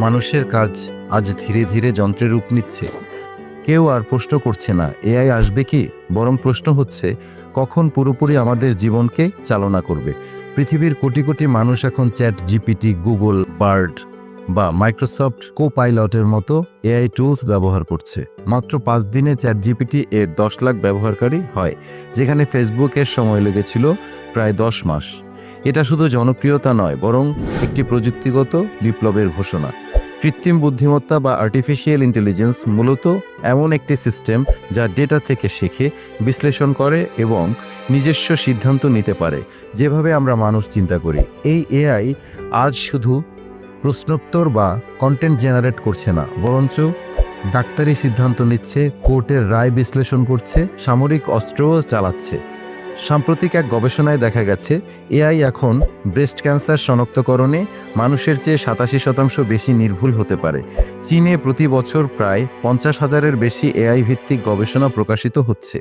মানুষের কাজ আজ ধীরে ধীরে যন্ত্রের রূপ নিচ্ছে। কেউ আর প্রশ্ন করছে না, এআই আসবে কি? বরং প্রশ্ন হচ্ছে, কখন পুরোপুরি আমাদের জীবনকে চালনা করবে? পৃথিবীর কোটি কোটি মানুষ এখন চ্যাট জিপিটি গুগল, বার্ড বা মাইক্রোসফট কো পাইলটের মতো এআই টুলস ব্যবহার করছে। মাত্র পাঁচ দিনে চ্যাট জিপিটি এর দশ লাখ ব্যবহারকারী হয়, যেখানে ফেসবুকের সময় লেগেছিল প্রায় দশ মাস। এটা শুধু জনপ্রিয়তা নয়, বরং একটি প্রযুক্তিগত বিপ্লবের ঘোষণা। কৃত্রিম বুদ্ধিমত্তা বা আর্টিফিশিয়াল ইন্টেলিজেন্স মূলত এমন একটি সিস্টেম যা ডেটা থেকে শেখে, বিশ্লেষণ করে এবং নিজস্ব সিদ্ধান্ত নিতে পারে, যেভাবে আমরা মানুষ চিন্তা করি। এই এআই আজ শুধু প্রশ্নোত্তর বা কন্টেন্ট জেনারেট করছে না, বরঞ্চ ডাক্তারি সিদ্ধান্ত নিচ্ছে, কোর্টের রায় বিশ্লেষণ করছে, সামরিক অস্ত্রও চালাচ্ছে। সাম্প্রতিক এক গবেষণায় দেখা গেছে, এআই এখন ব্রেস্ট ক্যান্সার শনাক্তকরণে মানুষের চেয়ে সাতাশি শতাংশ বেশি নির্ভুল হতে পারে। চীনে প্রতি বছর প্রায় পঞ্চাশ হাজারের বেশি এআই ভিত্তিক গবেষণা প্রকাশিত হচ্ছে।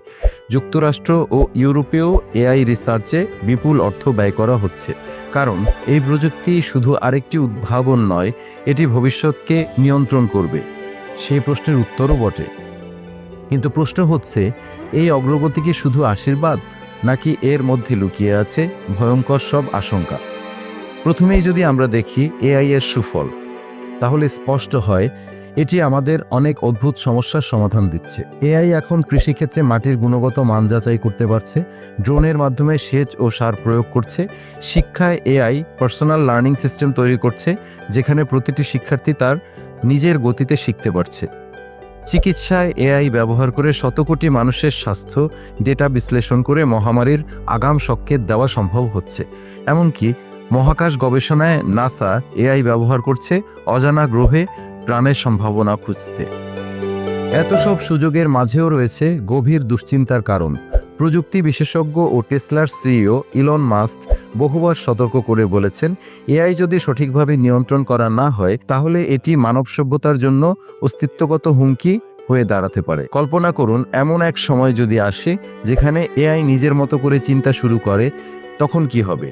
যুক্তরাষ্ট্র ও ইউরোপেও এআই রিসার্চে বিপুল অর্থ ব্যয় করা হচ্ছে। কারণ, এই প্রযুক্তি শুধু আরেকটি উদ্ভাবন নয়, এটি ভবিষ্যৎকে নিয়ন্ত্রণ করবে। সেই প্রশ্নের উত্তরও বটে। কিন্তু প্রশ্ন হচ্ছে, এই অগ্রগতি কি শুধু আশীর্বাদ? নাকি এর মধ্যে লুকিয়ে আছে ভয়ঙ্কর সব আশঙ্কা। প্রথমেই যদি আমরা দেখি এআই এর সুফল, তাহলে স্পষ্ট হয় এটি আমাদের অনেক অদ্ভুত সমস্যার সমাধান দিচ্ছে। এআই এখন কৃষিক্ষেত্রে মাটির গুণগত মান যাচাই করতে পারছে, ড্রোনের মাধ্যমে সেচ ও সার প্রয়োগ করছে, শিক্ষায় এআই পার্সোনাল লার্নিং সিস্টেম তৈরি করছে, যেখানে প্রতিটি শিক্ষার্থী তার নিজের গতিতে শিখতে পারছে। চিকিৎসায় এআই ব্যবহার করে শত কোটি মানুষের স্বাস্থ্য ডেটা বিশ্লেষণ করে মহামারীর আগাম সংকেত দেওয়া সম্ভব হচ্ছে। এমনকি মহাকাশ গবেষণায় নাসা এআই ব্যবহার করছে অজানা গ্রহে প্রাণের সম্ভাবনা খুঁজতে। এত সব সুযোগের মাঝেও রয়েছে গভীর দুশ্চিন্তার কারণ। প্রযুক্তি বিশেষজ্ঞ ও টেসলার সিইও ইলন মাস্ক বহুবার সতর্ক করে বলেছেন, এআই যদি সঠিকভাবে নিয়ন্ত্রণ করা না হয়, তাহলে এটি মানব সভ্যতার জন্য অস্তিত্বগত হুমকি হয়ে দাঁড়াতে পারে। কল্পনা করুন, এমন এক সময় যদি আসে, যেখানে এআই নিজের মতো করে চিন্তা শুরু করে, তখন কি হবে?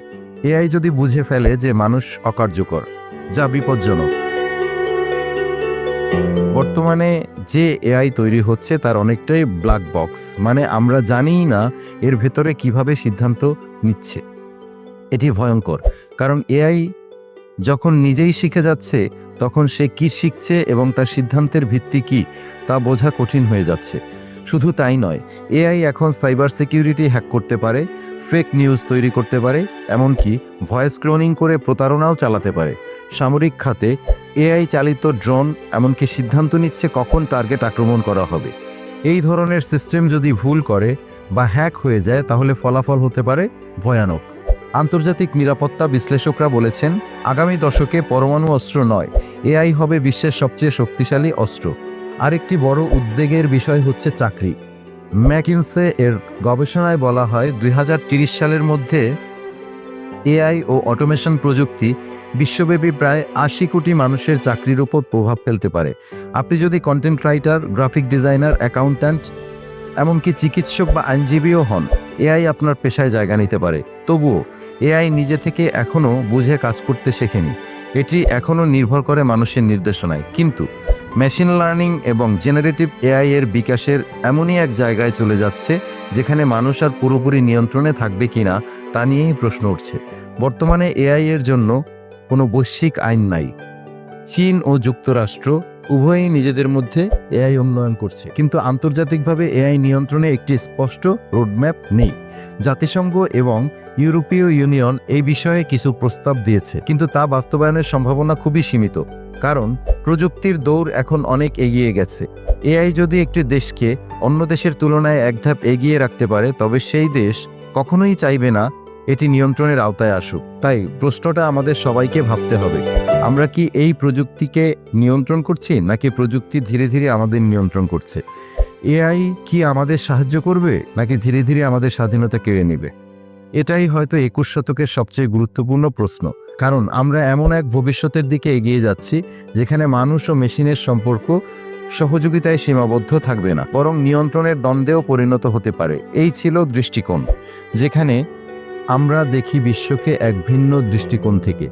এআই যদি বুঝে ফেলে যে মানুষ অকার্যকর, যা বিপজ্জনক। বর্তমানে যে এআই তৈরি হচ্ছে তার অনেকটাই ব্ল্যাক বক্স মানে আমরা জানিই না এর ভেতরে কীভাবে সিদ্ধান্ত নিচ্ছে। এটি ভয়ঙ্কর। কারণ এআই যখন নিজেই শিখে যাচ্ছে, তখন সে কি শিখছে এবং তার সিদ্ধান্তের ভিত্তি কি, তা বোঝা কঠিন হয়ে যাচ্ছে। শুধু তাই নয়, এআই এখন সাইবার সিকিউরিটি হ্যাক করতে পারে ফেক নিউজ তৈরি করতে পারে, এমনকি ভয়েস ক্লোনিং করে প্রতারণাও চালাতে পারে। সামরিক খাতে এআই চালিত ড্রোন এমনকি সিদ্ধান্ত নিচ্ছে কখন টার্গেট আক্রমণ করা হবে। এই ধরনের সিস্টেম যদি ভুল করে বা হ্যাক হয়ে যায়, তাহলে ফলাফল হতে পারে ভয়ানক। আন্তর্জাতিক নিরাপত্তা বিশ্লেষকরা বলেছেন, আগামী দশকে পরমাণু অস্ত্র নয়, এআই হবে বিশ্বের সবচেয়ে শক্তিশালী অস্ত্র। আরেকটি বড় উদ্বেগের বিষয় হচ্ছে চাকরি। ম্যাকিনসে এর গবেষণায় বলা হয়, দুই সালের মধ্যে এআই ও অটোমেশন প্রযুক্তি বিশ্বব্যাপী প্রায় আশি কোটি মানুষের চাকরির উপর প্রভাব ফেলতে পারে। আপনি যদি content writer graphic designer accountant এমনকি চিকিৎসক বা আইনজীবীও হন, এআই আপনার পেশায় জায়গা নিতে পারে। তবুও, এআই নিজে থেকে এখনও বুঝে কাজ করতে শেখেনি। এটি এখনও নির্ভর করে মানুষের নির্দেশনায়। কিন্তু মেশিন লার্নিং এবং জেনারেটিভ এআই এর বিকাশের এমনই এক জায়গায় চলে যাচ্ছে, যেখানে মানুষ আর পুরোপুরি নিয়ন্ত্রণে থাকবে কিনা তা নিয়েই প্রশ্ন উঠছে। বর্তমানে এআই এর জন্য কোনো বৈশ্বিক আইন নাই। চীন ও যুক্তরাষ্ট্র উভয়ই নিজেদের মধ্যে এআই উন্নয়ন করছে। কিন্তু আন্তর্জাতিকভাবে এআই নিয়ন্ত্রণে একটি স্পষ্ট রোডম্যাপ নেই। জাতিসংঘ এবং ইউরোপীয় ইউনিয়ন এই বিষয়ে কিছু প্রস্তাব দিয়েছে, কিন্তু তা বাস্তবায়নের সম্ভাবনা খুবই সীমিত। কারণ প্রযুক্তির দৌড় এখন অনেক এগিয়ে গেছে। এআই যদি একটি দেশকে অন্য দেশের তুলনায় এক ধাপ এগিয়ে রাখতে পারে, তবে সেই দেশ কখনোই চাইবে না এটি নিয়ন্ত্রণের আওতায় আসুক। তাই প্রশ্নটা আমাদের সবাইকে ভাবতে হবে। আমরা কি এই প্রযুক্তিকে নিয়ন্ত্রণ করছি, নাকি প্রযুক্তি ধীরে ধীরে আমাদের নিয়ন্ত্রণ করছে? এআই কি আমাদের সাহায্য করবে, নাকি ধীরে ধীরে আমাদের স্বাধীনতা কেড়ে নেবে? এটাই হয়তো একুশ শতকের সবচেয়ে গুরুত্বপূর্ণ প্রশ্ন। কারণ আমরা এমন এক ভবিষ্যতের দিকে এগিয়ে যাচ্ছি, যেখানে মানুষ ও মেশিনের সম্পর্ক সহযোগিতায় সীমাবদ্ধ থাকবে না, বরং নিয়ন্ত্রণের দ্বন্দ্বেও পরিণত হতে পারে। এই ছিল দৃষ্টিকোণ, যেখানে আমরা দেখি বিশ্বকে এক ভিন্ন দৃষ্টিকোণ থেকে।